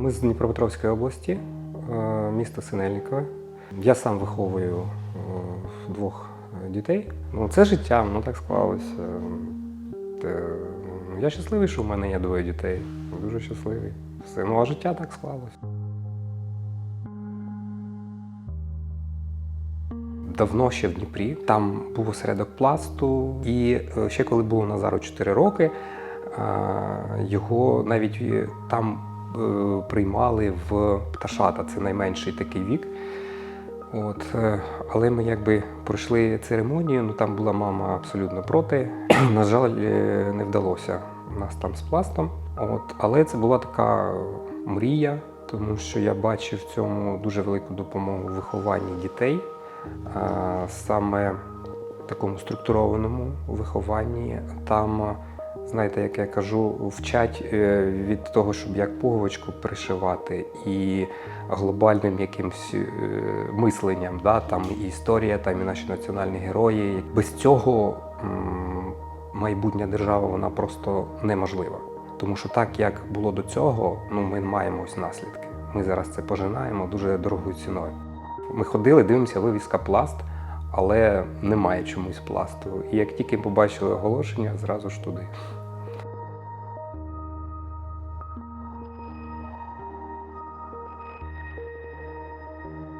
Ми з Дніпропетровської області, е, місто Синельникове. Я сам виховую е, двох дітей. Ну, це життя, ну так склалося. Ну, Я щасливий, що в мене є двоє дітей. Дуже щасливий. Все. Ну, а життя так склалося. Давно ще в Дніпрі. Там був осередок пласту, і е, ще коли було Назару 4 роки, його навіть там приймали в пташата, це найменший такий вік. От, е, але ми якби пройшли церемонію, ну там була мама абсолютно проти. На жаль, е, не вдалося нас там з пластом. От, але це була така мрія, тому що я бачив в цьому дуже велику допомогу в вихованні дітей, саме в такому структурованому вихованні. Там, знаєте, як я кажу, вчать е, від того, щоб як пуговичку пришивати, і глобальним якимсь е, мисленням, да, там і історія, там і наші національні герої. Без цього майбутня держава вона просто неможлива. Тому що так як було до цього, ну ми маємо ось наслідки. Ми зараз це пожинаємо дуже дорогою ціною. Ми ходили, дивимося, вивіска пласт, але немає чомусь пласту. І як тільки побачили оголошення, зразу ж туди.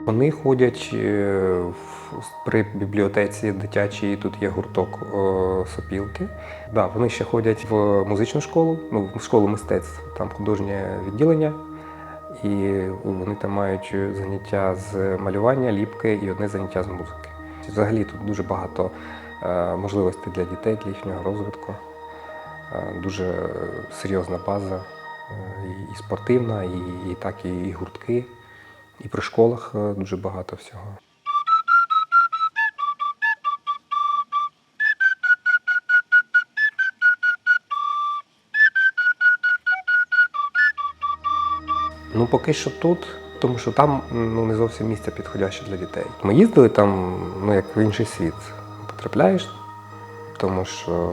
Вони ходять е, при бібліотеці дитячій, тут є гурток е, сопілки. Да, вони ще ходять в музичну школу, ну, в школу мистецтв, там художнє відділення. І вони там мають заняття з малювання, ліпки і одне заняття з музики. Взагалі тут дуже багато е, можливостей для дітей, для їхнього розвитку. Дуже серйозна база, і- спортивна, і, і так, і гуртки. І при школах е, дуже багато всього. Ну, поки що тут, тому що там ну, не зовсім місце підходяще для дітей. Ми їздили там, ну, як в інший світ. Потрапляєш, тому що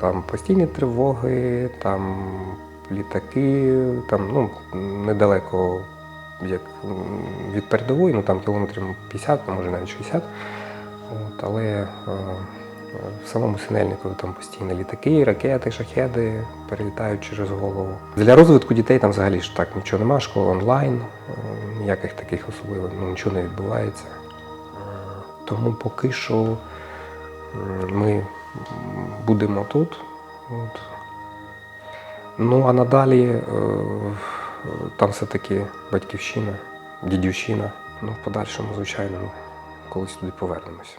там постійні тривоги, там літаки, там ну, недалеко як від передової, ну там кілометрів 50, ну, може навіть 60. От, але е, в самому Синельникові там постійно літаки, ракети, шахеди перелітають через голову. Для розвитку дітей там взагалі ж так нічого нема, школа онлайн, е, ніяких таких особливих, ну, нічого не відбувається. Тому поки що ми будемо тут. От. Ну а надалі е, там все-таки батьківщина, дідівщина. Ну, в подальшому, звичайно, ми колись туди повернемося.